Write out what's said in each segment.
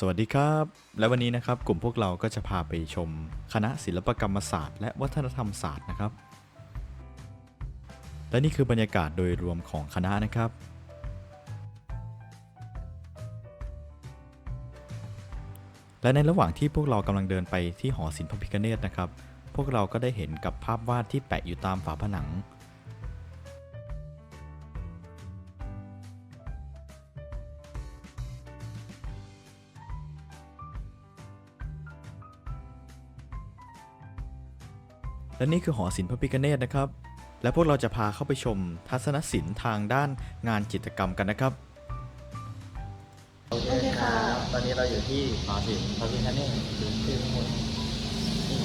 สวัสดีครับ และวันนี้นะครับกลุ่มพวกเราก็จะพาไปชม คณะศิลปกรรมศาสตร์ และวัฒนธรรมศาสตร์นะครับ และนี่คือบรรยากาศโดยรวมของคณะนะครับ และในระหว่างที่พวกเรากำลังเดินไปที่หอศิลป์พระพิฆเนศนะครับ พวกเราก็ได้เห็นกับภาพวาดที่แปะอยู่ตามฝาผนัง และนี่คือหอศิลป์พระพิฆเนศนะครับ และพวกเราจะพาเข้าไปชมทัศนศิลป์ทางด้านงานจิตรกรรมกันนะครับ โอเคครับตอนนี้เราอยู่ที่หอศิลป์พระพิฆเนศดูชื่อทั้งหมดนี่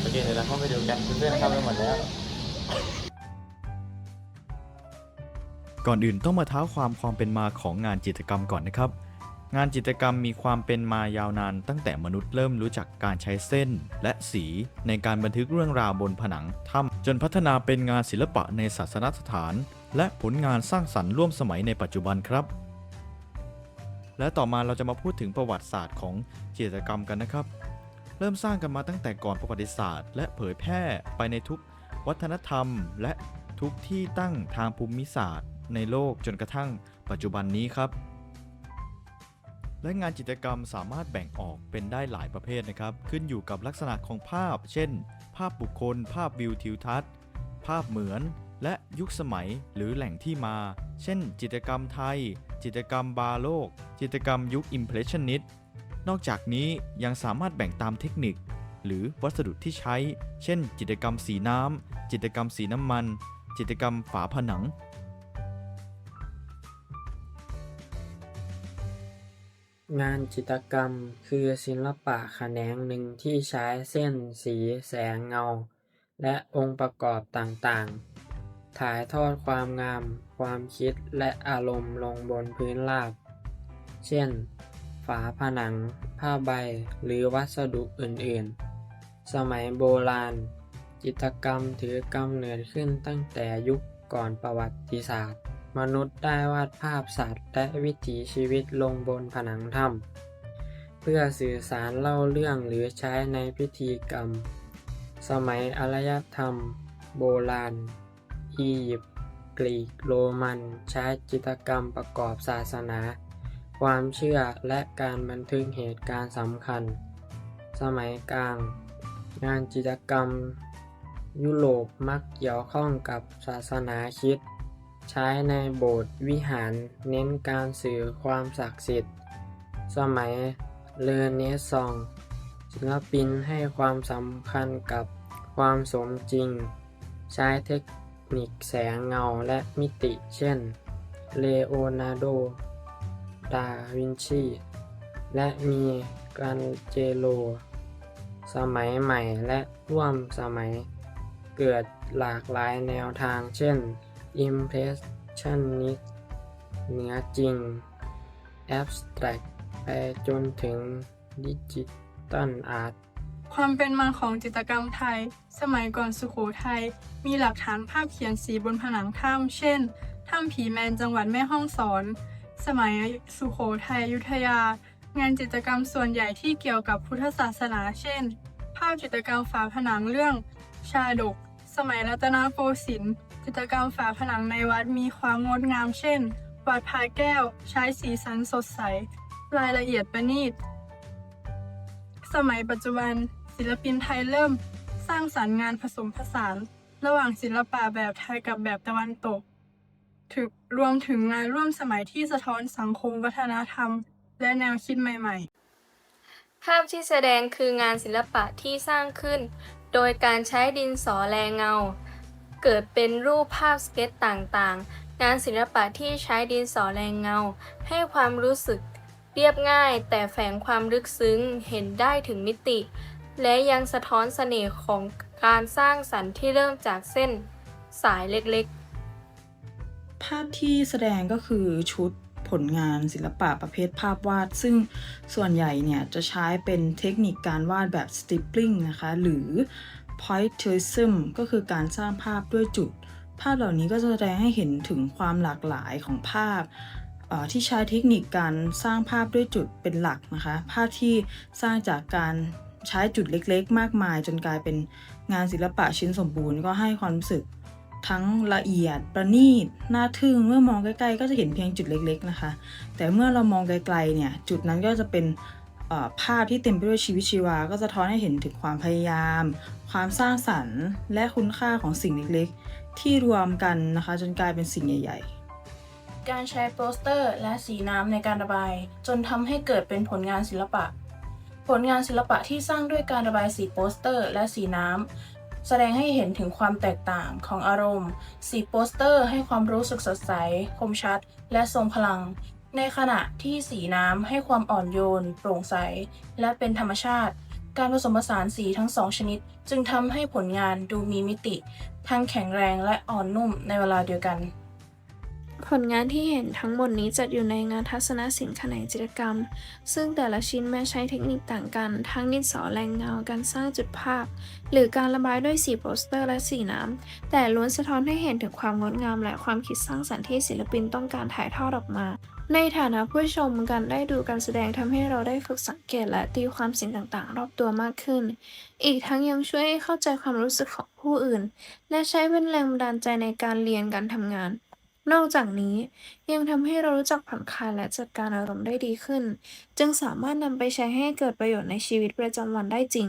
โอเคเดี๋ยวเราเข้าไปดูกันเพื่อนๆเข้าไปหมดแล้ว ก่อนอื่นต้องมาเท้าความความเป็นมาของงานจิตรกรรมก่อนนะครับ งานจิตรกรรมมีความเป็นมายาวนาน ตั้งแต่มนุษย์เริ่มรู้จักการใช้เส้นและสีในการบันทึกเรื่องราวบนผนังถ้ำจนพัฒนาเป็นงานศิลปะในศาสนสถาน และผลงานสร้างสรรค์ร่วมสมัยในปัจจุบันครับ และต่อมาเราจะมาพูดถึงประวัติศาสตร์ของจิตรกรรมกันนะครับ เริ่มสร้างกันมาตั้งแต่ก่อนประวัติศาสตร์ และเผยแพร่ไปในทุกวัฒนธรรม และทุกที่ตั้งทางภูมิศาสตร์ ในโลกจนกระทั่งปัจจุบันนี้ครับ และงานจิตรกรรมสามารถแบ่งออกเป็นได้หลายประเภทนะครับ ขึ้นอยู่กับลักษณะของภาพ เช่น ภาพบุคคล ภาพวิวทิวทัศน์ ภาพเหมือน และยุคสมัยหรือแหล่งที่มา เช่น จิตรกรรมไทย จิตรกรรมบาโลก จิตรกรรมยุคอิมเพรสชันนิสต์นอกจากนี้ยังสามารถแบ่งตามเทคนิค หรือวัสดุที่ใช้ เช่น จิตรกรรมสีน้ำจิตรกรรมสีน้ำมัน จิตรกรรมฝาผนัง งานจิตรกรรมคือศิลปะแขนงหนึ่งที่ใช้เส้น สี แสงเงา และองค์ประกอบต่างๆ ถ่ายทอดความงาม ความคิดและอารมณ์ลงบนพื้นราบ เช่น ฝาผนัง ผ้าใบ หรือวัสดุอื่นๆ สมัยโบราณ จิตรกรรมถือกำเนิดขึ้นตั้งแต่ยุคก่อนประวัติศาสตร์ มนุษย์ได้วาดภาพสัตว์ และวิถีชีวิตลงบนผนังถ้ำเพื่อสื่อสารเล่าเรื่องหรือใช้ในพิธีกรรม สมัยอารยธรรม โบราณ อียิปต์กรีกโรมัน ใช้จิตกรรมประกอบศาสนา ความเชื่อและการบันทึกเหตุการณ์สำคัญ สมัยกลาง งานจิตกรรม ยุโรปมักเกี่ยวข้องกับศาสนาคริสต์ ใช้ในโบสถ์วิหารเน้นการสื่อความศักดิ์สิทธิ์ สมัยเรเนซองส์ศิลปินให้ความสำคัญกับความสมจริง ใช้เทคนิคแสงเงาและมิติเช่น เลโอนาร์โด ดาวินชี และมีกันเจโล สมัยใหม่และร่วมสมัย เกิดหลากหลายแนวทางเช่น Impressionist เหนือจริง Abstract ไปจนถึง Digital Art ความเป็นมาของจิตรกรรมไทย สมัยก่อนสุโขทัยมีหลักฐานภาพเขียนสีบนผนังถ้ำเช่นถ้ำผีแมนจังหวัดแม่ฮ่องสอน สมัยสุโขทัยยุธยา งานจิตรกรรมส่วนใหญ่ที่เกี่ยวกับพุทธศาสนาเช่น ภาพจิตรกรรมฝาผนังเรื่อง ชาดก สมัยรัตนโกสินทร์ จิตรกรรมฝาผนังในวัดมีความงดงามเช่น วัดพายแก้วใช้สีสันสดใส รายละเอียดประณีต สมัยปัจจุบัน ศิลปินไทยเริ่มสร้างสรรค์งานผสมผสาน ระหว่างศิลปะแบบไทยกับแบบตะวันตกถึงรวมถึงงานร่วมสมัยที่สะท้อนสังคมวัฒนธรรม และแนวคิดใหม่ๆ ภาพที่แสดงคืองานศิลปะที่สร้างขึ้น โดยการใช้ดินสอแรงเงา เกิดเป็นรูปภาพสเก็ตต่างๆ งานศิลปะที่ใช้ดินสอแรงเงา ให้ความรู้สึกเรียบง่าย แต่แฝงความลึกซึ้งเห็นได้ถึงมิติ และยังสะท้อนเสน่ห์ของการสร้างสรรค์ที่เริ่มจากเส้นสายเล็กๆ ภาพที่แสดงก็คือชุดผลงานศิลปะประเภทภาพวาด ซึ่งส่วนใหญ่เนี่ยจะใช้เป็นเทคนิคการวาดแบบ stippling นะคะ หรือ pointillism ก็คือการสร้างภาพด้วยจุด ภาพเหล่านี้ก็จะแสดงให้เห็นถึงความหลากหลายของภาพที่ใช้เทคนิคการสร้างภาพด้วยจุดเป็นหลักนะคะ ภาพที่สร้างจากการใช้จุดเล็กๆ มากมาย จนกลายเป็นงานศิลปะชิ้นสมบูรณ์ก็ให้ความรู้สึกทั้งละเอียดประณีตน่าทึ่งเมื่อมองใกล้ๆ ก็จะเห็นเพียงจุดเล็กๆนะคะ แต่เมื่อเรามองไกลๆเนี่ยจุดนั้นก็จะเป็น ภาพที่เต็มไปด้วยชีวิตชีวา ก็จะท้อนให้เห็นถึงความพยายาม ความสร้างสรรค์ และคุณค่าของสิ่งเล็กๆ ที่รวมกันนะคะ จนกลายเป็นสิ่งใหญ่ ๆ การใช้โปสเตอร์ และสีน้ำในการระบาย จนทำให้เกิดเป็นผลงานศิลปะ ผลงานศิลปะที่สร้างด้วยการระบายสีโปสเตอร์ และสีน้ำแสดงให้เห็นถึงความแตกต่างของอารมณ์ สีโปสเตอร์ให้ความรู้สึกสดใส คมชัด และทรงพลัง ในขณะที่สีน้ำให้ความอ่อนโยน โปร่งใส และเป็นธรรมชาติ การผสมผสานสีทั้งสองชนิด จึงทำให้ผลงานดูมีมิติ ทั้งแข็งแรงและอ่อนนุ่มในเวลาเดียวกัน ผลงานที่เห็นทั้งหมดนี้จัดอยู่ในงานทัศนศิลป์แขนงจิตรกรรม ซึ่งแต่ละชิ้นแม้ใช้เทคนิคต่างกัน ทั้งดินสอแรงเงาการสร้างจุดภาพ หรือการระบายด้วยสีโปสเตอร์และสีน้ำ แต่ล้วนสะท้อนให้เห็นถึงความงดงามและความคิดสร้างสรรค์ที่ศิลปินต้องการถ่ายทอดออกมา ในฐานะผู้ชมการได้ดูการแสดงทำให้เราได้ฝึกสังเกตและตีความสิ่งต่างๆ รอบตัวมากขึ้น อีกทั้งยังช่วยให้เข้าใจความรู้สึกของผู้อื่น และใช้เป็นแรงบันดาลใจในการเรียนการทำงาน นอกจากนี้ยังทำให้เรารู้จักผ่อนคลายและจัดการอารมณ์ได้ดีขึ้น จึงสามารถนำไปใช้ให้เกิดประโยชน์ในชีวิตประจำวันได้จริง